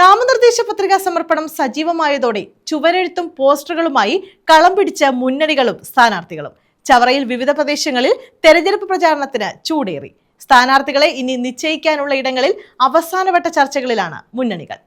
നാമനിർദ്ദേശ പത്രികാ സമർപ്പണം സജീവമായതോടെ ചുവരെഴുത്തും പോസ്റ്ററുകളുമായി കളം പിടിച്ച മുന്നണികളും സ്ഥാനാർത്ഥികളും. ചവറയിൽ വിവിധ പ്രദേശങ്ങളിൽ തെരഞ്ഞെടുപ്പ് പ്രചാരണത്തിന് ചൂടേറി. സ്ഥാനാർത്ഥികളെ ഇനി നിശ്ചയിക്കാനുള്ള ഇടങ്ങളിൽ അവസാനവട്ട ചർച്ചകളിലാണ് മുന്നണികൾ.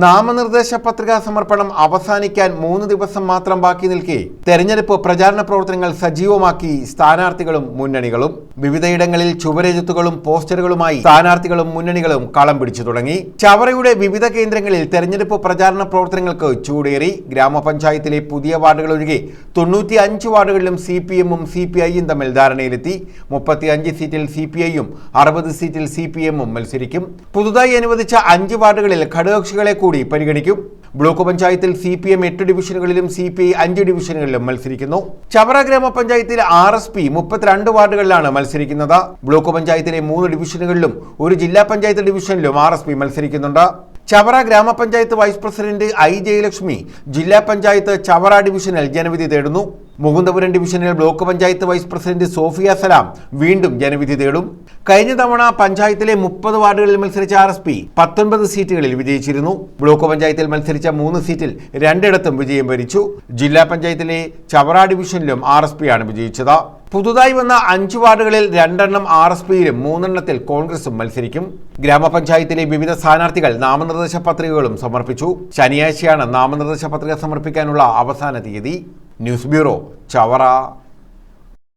നാമനിർദ്ദേശ പത്രികാ സമർപ്പണം അവസാനിക്കാൻ മൂന്ന് ദിവസം മാത്രം ബാക്കി നിൽക്കെ തെരഞ്ഞെടുപ്പ് പ്രചാരണ പ്രവർത്തനങ്ങൾ സജീവമാക്കി സ്ഥാനാർത്ഥികളും മുന്നണികളും. വിവിധയിടങ്ങളിൽ ചുവരെഴുത്തുകളും പോസ്റ്ററുകളുമായി സ്ഥാനാർത്ഥികളും മുന്നണികളും കളം പിടിച്ചു തുടങ്ങി. ചവറയുടെ വിവിധ കേന്ദ്രങ്ങളിൽ തെരഞ്ഞെടുപ്പ് പ്രചാരണ പ്രവർത്തനങ്ങൾക്ക് ചൂടേറി. ഗ്രാമപഞ്ചായത്തിലെ പുതിയ വാർഡുകൾ ഒഴികെ തൊണ്ണൂറ്റി അഞ്ച് വാർഡുകളിലും സി പി എമ്മും സി പി ഐയും തമ്മിൽ ധാരണയിലെത്തി. മുപ്പത്തി അഞ്ച് സീറ്റിൽ സി പി ഐയും അറുപത് സീറ്റിൽ സി പി എമ്മും മത്സരിക്കും. പുതുതായി അനുവദിച്ച അഞ്ച് വാർഡുകളിൽ ഘടകകക്ഷികളെ കൂടി പരിഗണിക്കും. ബ്ലോക്ക് പഞ്ചായത്തിൽ സി പി എം എട്ട് ഡിവിഷനുകളിലും സി പി ഐ അഞ്ച് ഡിവിഷനുകളിലും മത്സരിക്കുന്നു. ചവറ ഗ്രാമപഞ്ചായത്തിൽ ആർ എസ് പി മുപ്പത്തിരണ്ട് വാർഡുകളിലാണ് മത്സരിക്കുന്നത്. ബ്ലോക്ക് പഞ്ചായത്തിലെ മൂന്ന് ഡിവിഷനുകളിലും ഒരു ജില്ലാ പഞ്ചായത്ത് ഡിവിഷനിലും ആർ എസ് പി മത്സരിക്കുന്നുണ്ട്. ചവറ ഗ്രാമപഞ്ചായത്ത് വൈസ് പ്രസിഡന്റ് ഐ ജയലക്ഷ്മി ജില്ലാ പഞ്ചായത്ത് ചവറ ഡിവിഷനിൽ ജനവിധി തേടുന്നു. മുകുന്ദപുരം ഡിവിഷനിൽ block panchayat vice president Sofia Salam വീണ്ടും ജനവിധി തേടും. കഴിഞ്ഞ തവണ പഞ്ചായത്തിലെ മുപ്പത് വാർഡുകളിൽ മത്സരിച്ച ആർ എസ് പി പത്തൊൻപത് സീറ്റുകളിൽ വിജയിച്ചിരുന്നു. ബ്ലോക്ക് പഞ്ചായത്തിൽ മത്സരിച്ച മൂന്ന് സീറ്റിൽ രണ്ടിടത്തും വിജയം വരിച്ചു. ജില്ലാ പഞ്ചായത്തിലെ ചവറ ഡിവിഷനിലും ആർ എസ് പിയാണ് വിജയിച്ചത്. പുതുതായി വന്ന അഞ്ച് വാർഡുകളിൽ രണ്ടെണ്ണം ആർ എസ് പിയിലും മൂന്നെണ്ണത്തിൽ കോൺഗ്രസും മത്സരിക്കും. ഗ്രാമപഞ്ചായത്തിലെ വിവിധ സ്ഥാനാർത്ഥികൾ നാമനിർദ്ദേശ പത്രികകളും സമർപ്പിച്ചു. ശനിയാഴ്ചയാണ് നാമനിർദ്ദേശ പത്രിക സമർപ്പിക്കാനുള്ള അവസാന തീയതി. News bureau Chavara.